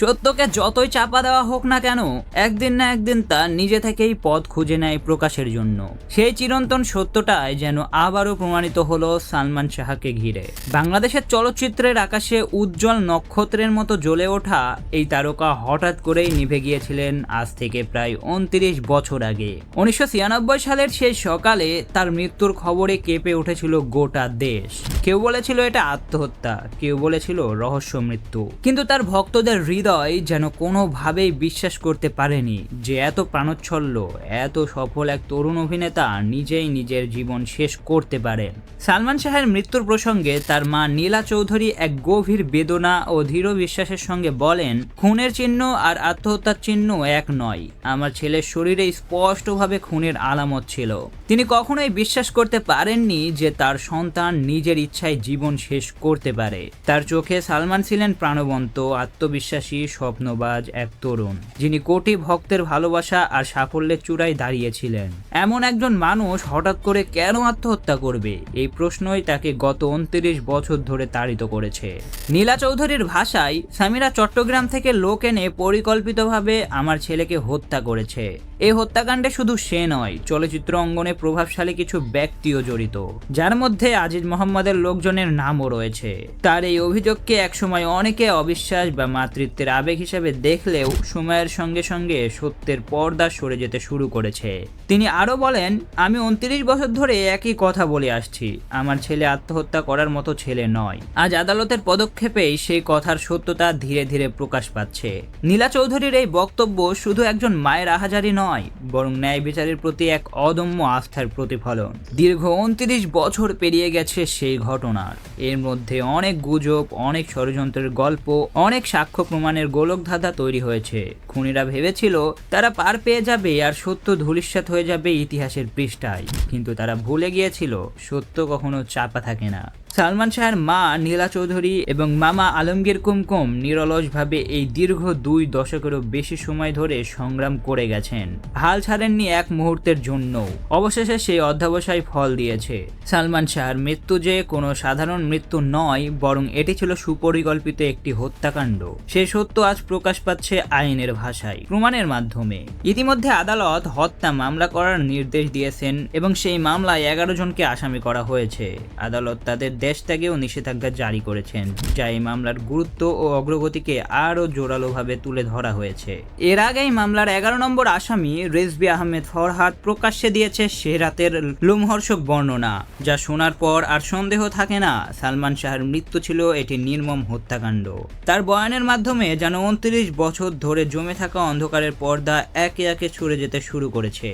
সত্যকে যতই চাপা দেওয়া হোক না কেন, একদিন না একদিন তা নিজে থেকেই পথ খুঁজে নেয় প্রকাশের জন্য। সেই চিরন্তন সত্যটাই যেন আবারও প্রমাণিত হলো সালমান শাহকে ঘিরে। বাংলাদেশের চলচ্চিত্রের আকাশে উজ্জ্বল নক্ষত্রের মতো জ্বলে ওঠা এই তারকা হঠাৎ করেই নিভে গিয়েছিলেন আজ থেকে প্রায় উনত্রিশ বছর আগে। উনিশশো ছিয়ানব্বই সালের সেই সকালে তার মৃত্যুর খবরে কেঁপে উঠেছিল গোটা দেশ। কেউ বলেছিল এটা আত্মহত্যা, কেউ বলেছিল রহস্য মৃত্যু। কিন্তু তার ভক্তদের হৃদয় যেন কোনোভাবেই বিশ্বাস করতে পারেনি যে এত প্রাণোচ্ছল্য, এত সফল এক তরুণ অভিনেতা নিজেই নিজের জীবন শেষ করতে পারেন সালমান শাহের মৃত্যুর প্রসঙ্গে তার মা নীলা চৌধুরী এক গভীর বেদনা ও দৃঢ় বিশ্বাসের সঙ্গে বলেন, খুনের চিহ্ন আর আত্মহত্যার চিহ্ন এক নয়। আমার ছেলের শরীরে স্পষ্টভাবে খুনের আলামত ছিল। তিনি কখনোই বিশ্বাস করতে পারেননি যে তার সন্তান নিজের ইচ্ছায় জীবন শেষ করতে পারে। তার চোখে সালমান ছিলেন প্রাণবন্ত, আত্মবিশ্বাসী স্বপ্নবাজ এক তরুণ, যিনি কোটি ভক্তের ভালোবাসা আর সাফল্যের চূড়ায় দাঁড়িয়েছিলেন। এমন একজন মানুষ হঠাৎ করে কেন আত্মহত্যা করবে? এই প্রশ্নই তাকে গত উনত্রিশ বছর ধরে তাড়িত করেছে। নীলা চৌধুরীর ভাষায়, সামিরা চট্টগ্রাম থেকে লোক এনে পরিকল্পিতভাবে আমার ছেলেকে হত্যা করেছে। এই হত্যাকাণ্ডে শুধু সে নয়, চলচ্চিত্র অঙ্গনে প্রভাবশালী কিছু ব্যক্তিও জড়িত। যার মধ্যে আজিজ মোহাম্মদের লোকজনের নামও রয়েছে। তার এই অভিযোগকে একসময় অনেকে অবিশ্বাস বা মাতৃত্বের আবেগ হিসেবে দেখলেও সময়ের সঙ্গে সঙ্গে সত্যের পর্দা সরে যেতে শুরু করেছে। তিনি আরও বলেন, আমি উনত্রিশ বছর ধরে একই কথা বলে আসছি। আমার ছেলে আত্মহত্যা করার মতো ছেলে নয়। আজ আদালতের পদক্ষেপেই সেই কথার সত্যতা ধীরে ধীরে প্রকাশ পাচ্ছে। নীলা চৌধুরীর এই বক্তব্য শুধু একজন মায়ের আহাজারি নয় বরং ন্যায় বিচারের প্রতি এক অদম্য আস্থার প্রতিফলন। দীর্ঘ উনত্রিশ বছর পেরিয়ে গেছে সেই ঘটনার। এর মধ্যে অনেক গুজব, অনেক ষড়যন্ত্রের গল্প, অনেক সাক্ষ্য প্রমাণের গোলকধাঁধা তৈরি হয়েছে। খুনিরা ভেবেছিল, তারা পার পেয়ে যাবে আর সত্য ধূলিসাৎ হয়ে যাবে ইতিহাসের পৃষ্ঠায়। কিন্তু তারা ভুলে গিয়েছিল, সত্য কখনো চাপা থাকে না। সালমান শাহের মা নীলা চৌধুরী এবং মামা আলমগীর কুমকুম নিরলসভাবে এই দীর্ঘ দুই দশকেরও বেশি সময় ধরে সংগ্রাম করে গেছেন। হাল ছাড়েননি এক মুহূর্তের জন্য অবশেষে সেই অধ্যাবসায় ফল দিয়েছে। সালমান শাহর মৃত্যু যে কোনো সাধারণ মৃত্যু নয়, বরং এটি ছিল সুপরিকল্পিত একটি হত্যাকাণ্ড। সে সত্য আজ প্রকাশ পাচ্ছে আইনের ভাষায়, প্রমাণের মাধ্যমে। ইতিমধ্যে আদালত হত্যা মামলা করার নির্দেশ দিয়েছেন এবং সেই মামলায় এগারো জনকে আসামি করা হয়েছে। আদালত তাদের দেশ ত্যাগেও নিষেধাজ্ঞা জারি করেছেন, যা এই মামলার গুরুত্ব ও অগ্রগতিকে আরও জোরালোভাবে তুলে ধরা হয়েছে। এর আগেই মামলার এগারো নম্বর আসামি রেজবি আহমেদ ফরহাদ প্রকাশ্যে দিয়েছে সে রাতের লোমহর্ষক বর্ণনা, যা শোনার পর আর সন্দেহ থাকে না, সালমান শাহের মৃত্যু ছিল এটি নির্মম হত্যাকাণ্ড। তার বয়ানের মাধ্যমে যেন উনত্রিশ বছর ধরে জমে থাকা অন্ধকারের পর্দা একে একে ছুড়ে যেতে শুরু করেছে।